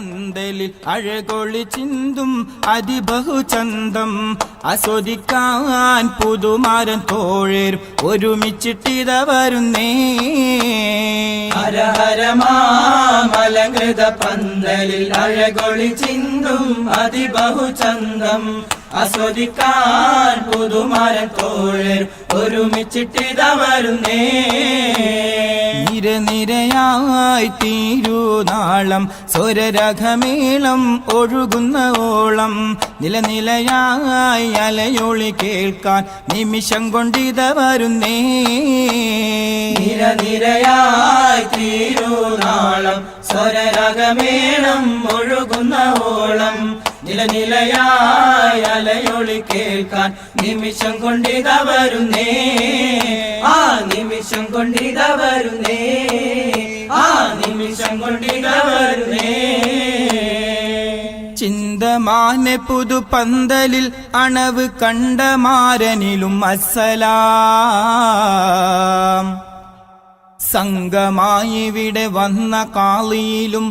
പന്തലിൽ അഴകൊളി ചിന്തും അതിബഹുചന്തം ആസ്വദിക്കാൻ പുതുമാരൻ തോഴേർ ഒരുമിച്ചിട്ടിത വരുന്നേ ഹര ഹരമാലകൃത പന്തലിൽ അഴകൊളി ചിന്തും അതിബഹുചന്തം. ആസ്വദിക്കാൻ പുതുമരൻ തോഴർ ഒരുമിച്ചിട്ടിത വരുന്നേ നിരനിരയായി തീരുനാളം സ്വരരഘമേളം ഒഴുകുന്ന ഓളം. നിലനിലയായി അലയൊളി കേൾക്കാൻ നിമിഷം കൊണ്ടിത വരുന്നേ. നിരനിരയായി തീരുനാളം സ്വരരകമേളം ഒഴുകുന്ന ഓളം. നിലനിലയായി അലയൊളി കേൾക്കാൻ നിമിഷം കൊണ്ടിത വരുന്നേ. ആ നിമിഷം കൊണ്ടിത വരുന്നേ. ആ നിമിഷം കൊണ്ടിത ചിന്തമാനെ പുതുപന്തലിൽ അണവ് കണ്ട മാരനിലും അസലാം സംഘമായിവിടെ വന്ന കാളിയിലും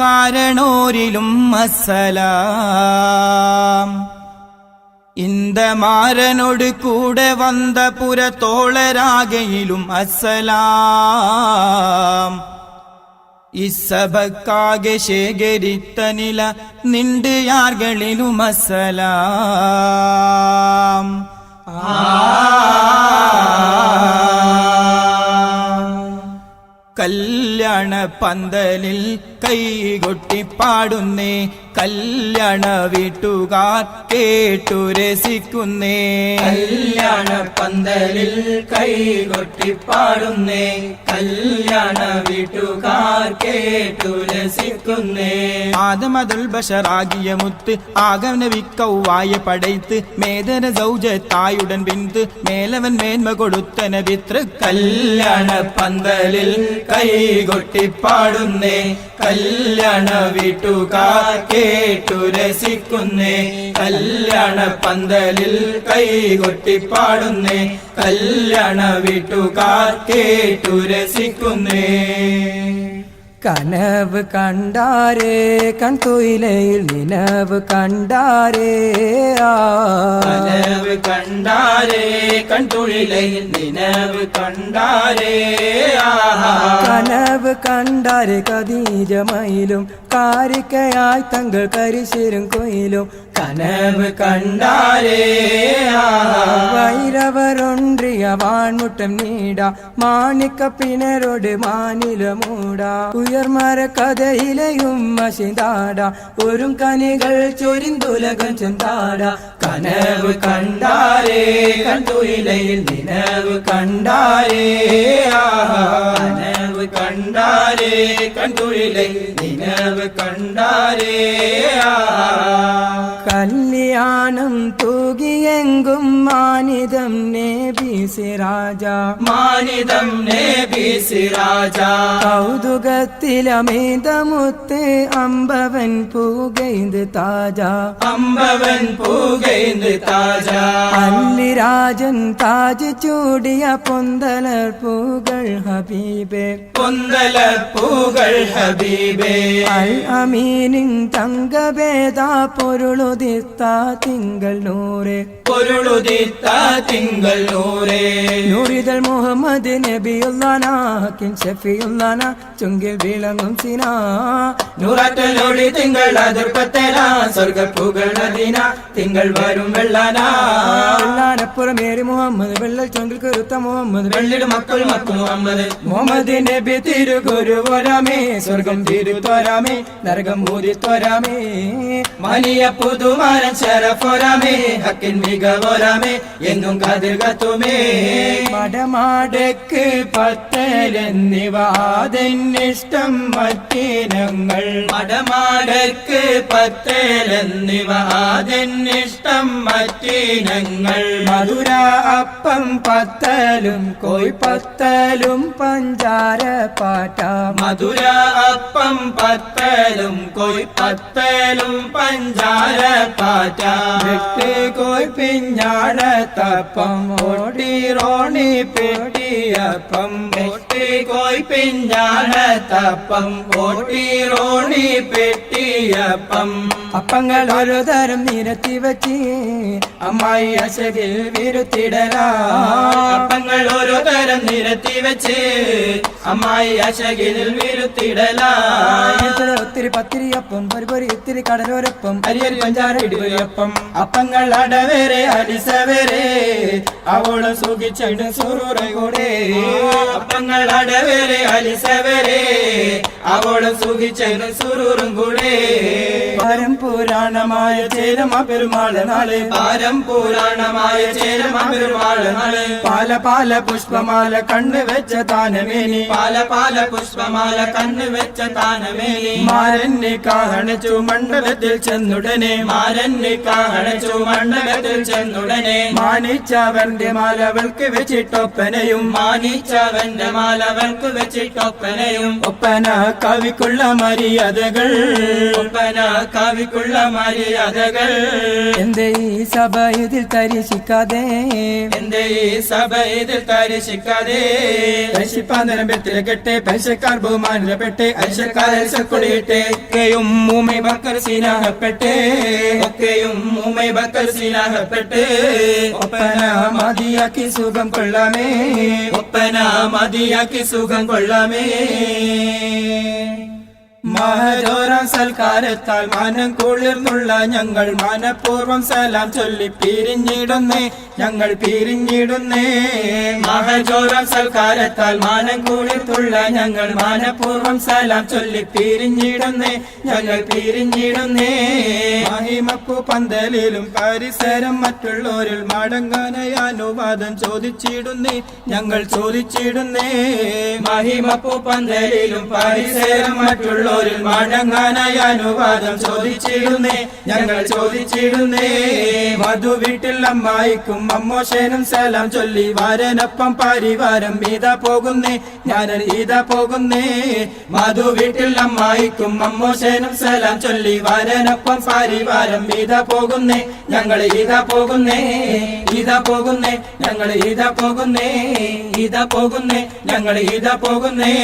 കാരണോരിലും അസലാം ഇന്ത മാരനോട് കൂടെ വന്ന പുരത്തോളരാകയിലും അസലാം ഇസബക്കാകെ ശേഖരിത്ത നില നിണ്ട് യാർകളിലും അസലാം കല്യാണ പന്തലിൽ കൈകൊട്ടി പാടുന്നേ കല്യാണ വീട്ടുകാർ കേട്ടു രസിക്കുന്നേ കല്യാണ പന്തലിൽ കൈകൊട്ടി പാടുന്നേ കല്യാണ വീട്ടുകാർ കേട്ടു രസിക്കുന്നേ ആദമതുൽ ബഷറാകിയ മുത്ത് ആകവന വിക്കൗവായ പടയ്ത്ത് മേദന സൗജത്തായുടൻ വിന്ത് മേലവൻ മേന്മ കൊടുത്തന വിത്ര കല്യാണ പന്തലിൽ കൈകൊട്ടി പാടുന്നേ കല്യാണ വീട്ടുകാർ കേട്ടു രസിക്കുന്നേ കല്യാണ പന്തലിൽ കൈകൊട്ടിപ്പാടുന്നേ കല്യാണ വീട്ടുകാർ കേട്ടു രസിക്കുന്നേ കനവ് കണ്ടാരേ കൺതൊയിലയിൽ നിലവ് കണ്ടാരേ കനവ് കണ്ടാരേ കൺതൊഴിലയിൽ നിലവ് കണ്ടാരേ കനവ് കണ്ടാരേ കതീജമയിലും കാരിക്കയായി തങ്ങൾ കരിശിരും കൊയിലും. കനവ് കണ്ടാരേ ആ. വാൺമുട്ടം നീട മാണിക്ക പിണരോട് മാനില മൂട ഉയർമര കഥയിലെയും മശിതാട ഒരു കനികൾ ചൊരിന്തുലകം ചെന്താട. കനവ് കണ്ടാരേ കണ്ടുയിലയിൽ നിലവ് കണ്ടാരേ കനവ് കണ്ടാരേ കണ്ടുയിലയിൽ നിലവ് കണ്ടാരേ കല്യാണം തൂകിയെങ്കും മാനിതം നേബീസി രാജ. മാനിതം നേബിസി രാജ. കൗതുകത്തിലമേതമുത്ത് അമ്പവൻ പൂകൈന്ത് താജ. അമ്പവൻ പൂകൈந்து താജ. അല്ലിരാജൻ താജ് ചൂടിയ പൊന്തലർ പൂകൾ ഹബീബേ. പൊന്തല പൂകൾ ഹബീബേ. അൽ അമീനിൻ തങ്കഭേദ പൊരുളുതിത്ത തിങ്കൾ നൂറ്. പൊരുളുദിത്ത തിങ്കൾ നൂറേ. നൂറിതൽ മുഹമ്മദ് നബിയുള്ളാനാക്കിൻ ഷഫിയുള്ളാന ചുങ്കിൽ വിളങ്ങും സിനാ. നൂറാറ്റലോടി തിങ്കൾ അതിർപ്പത്തേന സ്വർഗപ്പുകൾ നദിന തിങ്കൾ വരും വെള്ളാനാ. വെള്ളാനപ്പുറമേറി മുഹമ്മദ് വെള്ളൽ ചുങ്കിൽ കരുത്ത മുഹമ്മദ് വെള്ളിട് മക്കൾ മക്കൾ മുഹമ്മദ്. മുഹമ്മദ് നബി തിരുഗുരുവരാമേ സ്വർഗം തിരുത്വരാമേ നരകം മൂരിത്വരാമേ മനിയ പുതുമാരൻ ശരഫൊരാമേ ഹക്കിൻ മികവൊരാമേ എന്നും കതിർ മടമാടക്ക് പത്തലെന്നിവ മറ്റിനങ്ങൾ. മടമാടക്ക് പത്തേലെന്നിവ മറ്റിനങ്ങൾ. മധുര അപ്പം പത്തലും കോയ് പത്തലും പഞ്ചാര പാട്ട. മധുര അപ്പം പത്തലും കോയ്പത്തലും പഞ്ചാര പാറ്റ കോയ് പിഞ്ഞാടത്തപ്പം ഓടി റോണി പെട്ടിയപ്പം ഒട്ടി കോഴി കോയ് പിഞ്ചാണത്തപ്പം ഓട്ടിറോണി പെട്ടിയപ്പം അപ്പങ്ങൾ ഒരു തരം നിരത്തി വച്ച് അമ്മായി അശകിൽ വിരുത്തിടലാ അപ്പങ്ങൾ ഓരോ തരം നിരത്തി വച്ച് അമ്മായി അശകിൽ വിരുത്തിടലാ ഒത്തിരി പത്തിരിയപ്പം പരിപൊരി ഇത്തിരി കടലോരപ്പം അരിയൽ പഞ്ചാര അപ്പങ്ങൾ അടവരെ അവൾ സുഖിച്ചിട്ട് സുറുറ കൂടെ. അപ്പങ്ങൾ അടവരെ അലിസവരെ അവളും സുഖിച്ചു സുരൂറും കൂടെ. പരം പുരാണമായ ചേരമ പെരുമാൾ നാളെ. പാരം പുരാണമായ ചേരമ പെരുമാൾ നാളെ. പാല പാല പുഷ്പമാല കണ്ണ് വെച്ച താനമേനി. പാല പാല പുഷ്പമാല കണ്ണ് വെച്ച താനമേനി. മാരന്നെ കാണിച്ചു മണ്ഡലത്തിൽ ചെന്നുടനെ. മാരന്നെ കാണിച്ചു മണ്ഡലത്തിൽ ചെന്നുടനെ. മാനിച്ചവന്റെ മാലവൾക്ക് വെച്ചിട്ടൊപ്പനയും. മാനിച്ചവന്റെ മാലവൾക്ക് വെച്ചിട്ടൊപ്പനയും. ഒപ്പന കവിക്കുള്ള മര്യാദകൾ. ഒപ്പന കവിക്കുള്ള മര്യാദകൾ. എന്റെ ഈ സഭ ഇതിൽ തരിശിക്കാതെ. എന്റെ ഈ സഭ ഇതിൽ തരിശിക്കാതെ. ദശിപ്പാന്തരം വെട്ടിലെ കെട്ടെ പൈസക്കാർ ബഹുമാനപ്പെട്ടെ കൊടിയിട്ടെ ഒക്കെയും മൂമെ ബക്കർ സീനാഹപ്പെട്ടെ. ഒക്കെയും മൂമെ ബക്കർ സീനാഹപ്പെട്ടെ. ഒപ്പന മതിയാക്കി സുഖം കൊള്ളാമേ. ഒപ്പന മതിയാക്കി സുഖം കൊള്ളാമേ. മഹജോരം സൽക്കാരത്താൽ മാനം കുളിർന്നുള്ള ഞങ്ങൾ മനപൂർവം സലാം ചൊല്ലി പിരിഞ്ഞിടുന്നേ ഞങ്ങൾ പിരിഞ്ഞിടുന്നേ. മഹജോരം സൽക്കാരത്താൽ മാനം കുളിർത്തുള്ള ഞങ്ങൾ മനപൂർവം സലാം ചൊല്ലി പിരിഞ്ഞിടുന്നേ ഞങ്ങൾ പിരിഞ്ഞിടുന്നേ. മഹിമപ്പു പന്തലിലും പരിസരം മറ്റുള്ളവരിൽ മടങ്ങാനായി അനുവാദം ചോദിച്ചിടുന്നേ ഞങ്ങൾ ചോദിച്ചിടുന്നേ. മഹിമപ്പു പന്തലിലും പരിസരം മറ്റുള്ളവരിൽ മടങ്ങാനായി അനുവാദം ചോദിച്ചിടുന്നേ ഞങ്ങൾ ചോദിച്ചിടുന്നേ. മധു വീട്ടിൽ അമ്മായിക്കും അമ്മോശേനും സലാം ചൊല്ലി വാരനൊപ്പം പരിവാരം ഇതാ പോകുന്നേ ഞാൻ ഇതാ പോകുന്നേ. മധു വീട്ടിൽ അമ്മായിക്കും അമ്മോശേനും സലാം ചൊല്ലി വരനൊപ്പം പരിവാരം ഇതാ പോകുന്നേ ഞങ്ങൾ ഇതാ പോകുന്നേ. ഇതാ പോകുന്നേ ഞങ്ങൾ ഇതാ പോകുന്നേ. ഇതാ പോകുന്നേ ഞങ്ങൾ ഇതാ പോകുന്നേ.